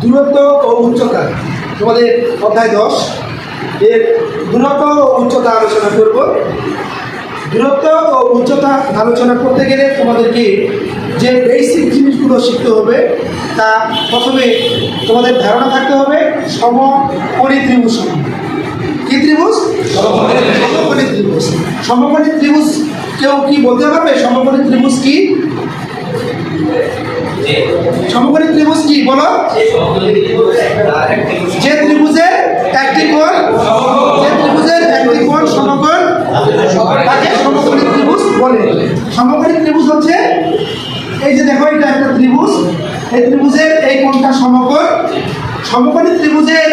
দূরত্ব ও উচ্চতা। তোমাদের অধ্যায় দশ। এর দূরত্ব ও উচ্চতা আলোচনা করব। দূরত্ব ও উচ্চতা আলোচনা করতে গেলে তোমাদেরকে যে বেসিক জিনিসগুলো শিখতে হবে, তা প্রথমে তোমাদের ধারণা থাকতে হবে সমকোণী ত্রিভুজ কি ত্রিভুজ? সমকোণী ত্রিভুজ সমকোণী ত্রিভুজ কেউ কি বলতে পারবে? সমকোণী ত্রিভুজ কি? সমকোণী ত্রিভুজ কি? বলো। যে ত্রিভুজের একটি কোণ যে ত্রিভুজের একটি কোণ সমকোণ তাকে সমকোণী ত্রিভুজ বলে। সমকোণী ত্রিভুজ হচ্ছে এই যে দেখো এটা একটা ত্রিভুজ। এই ত্রিভুজের এই কোণটা সমকোণ। সমকোণী ত্রিভুজের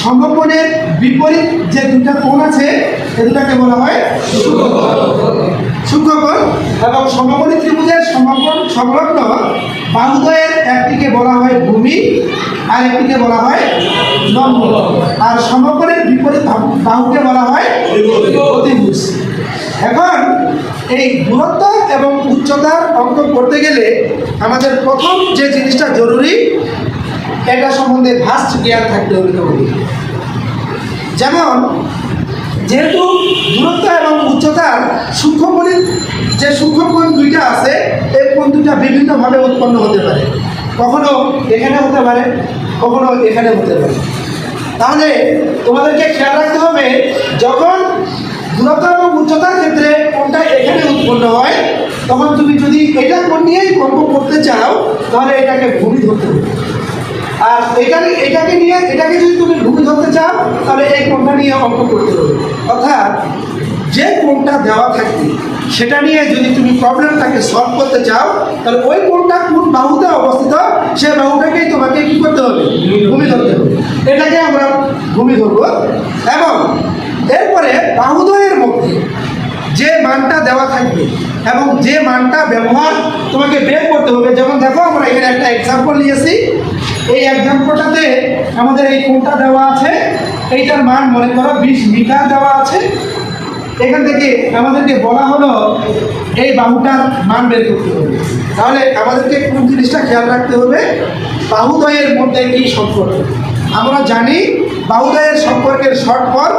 সমকোণের বিপরীত যে দুটা কোণ আছে দুটাকে বলা হয় সূক্ষ্মকোণ এবং সমকোণী ত্রিভুজের সমকোণ সংলগ্ন বাহুদ্বয়ের একটিকে বলা হয় ভূমি, আর একটিকে বলা হয় লম্ব। আর সমকোণের বিপরীত বাহুকে বলা হয় এখন এই দূরত্ব এবং উচ্চতার অঙ্ক করতে গেলে আমাদের প্রথম যে জিনিসটা জরুরি, এটা সম্বন্ধে ভাস্ট জ্ঞান থাকতে হবে যেমন যেহেতু দূরত্ব এবং উচ্চতার সূক্ষ্মকোণী যে সূক্ষ্মকোণ দুইটা আছে, এই কোণ দুইটা বিভিন্নভাবে উৎপন্ন হতে পারে। কখনো এখানে হতে পারে, কখনো এখানে হতে পারে। তাহলে তোমাদেরকে খেয়াল রাখতে হবে, যখন দূরত্ব এবং উচ্চতার ক্ষেত্রে কোনটা এখানে উৎপন্ন হয়, তখন তুমি যদি এটা নিয়েই অঙ্ক করতে চাও, তাহলে এটাকে ভূমি ধরতে হবে। আর এটাকে এটাকে নিয়ে, এটাকে যদি তুমি ভূমি ধরতে চাও, তাহলে এই কোণটা নিয়ে অঙ্ক করতে হবে। অর্থাৎ যে কোণটা দেওয়া থাকবে সেটা নিয়ে যদি তুমি প্রবলেমটাকে সলভ করতে চাও, তাহলে ওই কোণটা কোন বাহুতে অবস্থিত, সে বাহুটাকেই তোমাকে কি করতে হবে? ভূমি ধরতে হবে। এটাকে আমরা ভূমি ধরবো। এবং এরপরে বাহুদ্বয়ের মধ্যে যে মানটা দেওয়া থাকবে এবং যে মানটা ব্যবহার তোমাকে বের করতে হবে, যেমন দেখো আমরা এখানে একটা এক্সাম্পল নিয়েছি। এই এক্সাম্পলটাতে আমাদের এই কোনটা দেওয়া আছে? এইটার মান মনে করো বিশ মিটার দেওয়া আছে। এখান থেকে আমাদেরকে বলা হলো, এই বাহুটার মান বের করতে হবে। তাহলে আমাদেরকে কোন জিনিসটা খেয়াল রাখতে হবে? বাহুদয়ের মধ্যে কি সম্পর্ক? আমরা জানি বাহুদয়ের সম্পর্কের শর্ট ফর্ম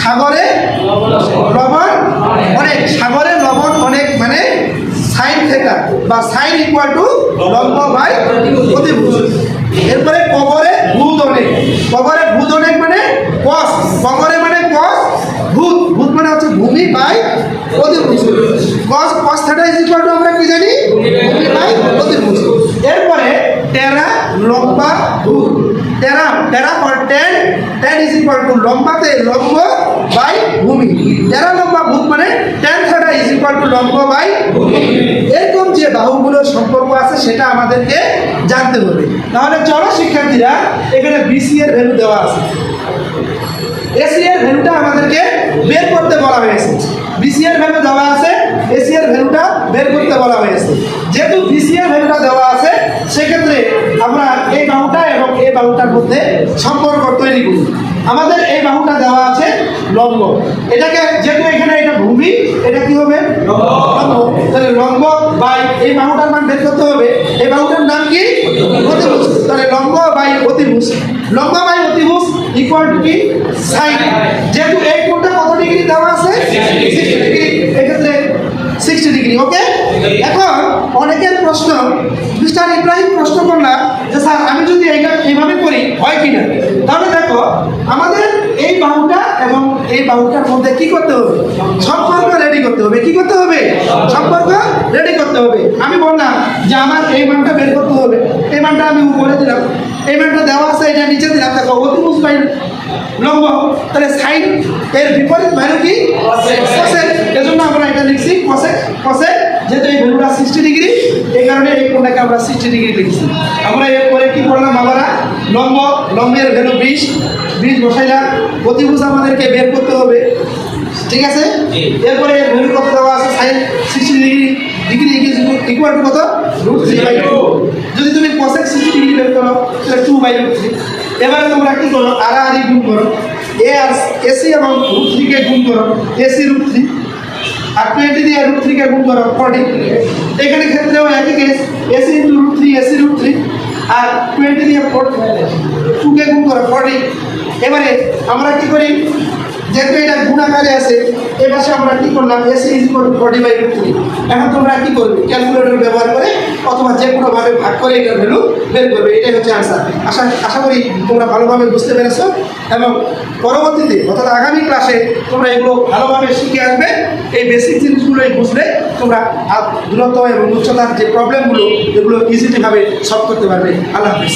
সাগরে, লবণ, অনেক সাগরে লবণ অনেক মানে থেটা বা সাইন ইকুয়াল টু লম্ব বাই অতিভুজ এরপরে কবরে ভূত অনেক। কবরে ভূত অনেক মানে কস কবরে মানে কস ভূত। ভূত মানে হচ্ছে ভূমি বাই অতিভুজ cos cos theta is equal to আমরা কি জানি? ভূমি বাই অতিভুজ এরপরে টেরা লম্বা, ভূত। টেরা টেরা for tan tan is equal to লম্বাতে লম্ব বাই ভূমি। টেরা লম্বা, ভূত মানে tan theta is equal to লম্ব বাই এরকম যে বাহুগুলোর সম্পর্ক আছে, সেটা আমাদেরকে জানতে হবে। তাহলে চলো শিক্ষার্থীরা, এখানে বিসি এর ভ্যালু দেওয়া আছে। এসি এর ভ্যালুটা আমাদেরকে বের করতে বলা হয়েছে। বিসি এর ভ্যালু দেওয়া আছে এসি এর ভ্যালুটা বের করতে বলা হয়েছে। যেহেতু বিসি এর ভ্যালুটা দেওয়া আছে, সেক্ষেত্রে আমরা এই বাহুটা এবং এই বাহুটার মধ্যে সম্পর্ক তৈরি করি। আমাদের এই বাহুটা দেওয়া আছে লম্ব। এটাকে যেহেতু এখানে এটা কি হবে? তাহলে লম্ব বাই এই বাহুটার মান বের করতে হবে। এই বাহুটার নাম কি? অতিভুজ। তাহলে লম্ব বাই অতিভুজ। লম্ব বাই অতিভুজ ইকুয়াল টু কি? সাইন যেহেতু এই কোণটা কত ডিগ্রি দেওয়া আছে? 60 ডিগ্রি এক্ষেত্রে সিক্সটি ডিগ্রি ওকে এখন অনেকের প্রশ্ন মিস্টার ইব্রাহিম প্রশ্ন করলাম যে, স্যার, আমি যদি এইটা এইভাবে করি, হয় কি না তাহলে দেখো, আমাদের এই বাহুটা এবং এই বাহুটার মধ্যে কি করতে হবে? সম্পর্ক রেডি করতে হবে, কি করতে হবে? সম্পর্ক রেডি করতে হবে। আমি বললাম যে আমার এই মানটা বের করতে হবে। এই মানটা আমি উপরে দিলাম। এই মানটা দেওয়া আছে, এটা নিচে দিলাম। দেখো, অতিভুজ বাই লম্ব তাহলে সাইন এর বিপরীত ভ্যালু কি? এজন্য আমরা এটা লিখছি কোসেক কোসেক যেহেতু এই ভ্যালুটা সিক্সটি ডিগ্রি এই কারণে এই কোণটাকে আমরা সিক্সটি ডিগ্রি লিখছি। আমরা এরপরে কি করলাম আমরা? লম্ব, লম্বের ভ্যালু বিশ। বিশ বসাইলাম। অতিভুজ আমাদেরকে বের করতে হবে। ঠিক আছে? এরপরে এর ভ্যালু কত দেওয়া আছে sine sixty degree degree equal to কত? রুট থ্রি বাই টু যদি তুমি কোসেক সিক্সটি ডিগ্রি বের করো তাহলে টু বাই রুট থ্রি এবারে তোমরা কি করো? আড়াআড়ি গুণ করো। এ আর এসি এবং রুট থ্রিকে গুণ করো। এসি রুট থ্রি আর টোয়েন্টি দিয়ে রুট থ্রিকে গুণ করো ফর্টি এখানে ক্ষেত্রেও একই case AC into root three AC root three আর টোয়েন্টি দিয়ে টুকে গুণ করে ফর্টি এবারে আমরা কি করি? যেহেতু এটা গুণাকারে আছে, এ পাশে আমরা কি করলাম? AC is forty by three এখন তোমরা কি করবে? ক্যালকুলেটর ব্যবহার করে অথবা যে কোনোভাবে ভাগ করে এটার ভ্যালু বের করবে। এটাই হচ্ছে আনসার আশা আশা করি তোমরা ভালোভাবে বুঝতে পেরেছ। এবং পরবর্তীতে, অর্থাৎ আগামী ক্লাসে তোমরা এগুলো ভালোভাবে শিখে আসবে। এই বেসিক জিনিসগুলোই বুঝলে তোমরা দূরত্ব এবং উচ্চতার যে প্রবলেমগুলো এগুলো ইজিলিভাবে সলভ করতে পারবে। আল্লাহ হাফিজ।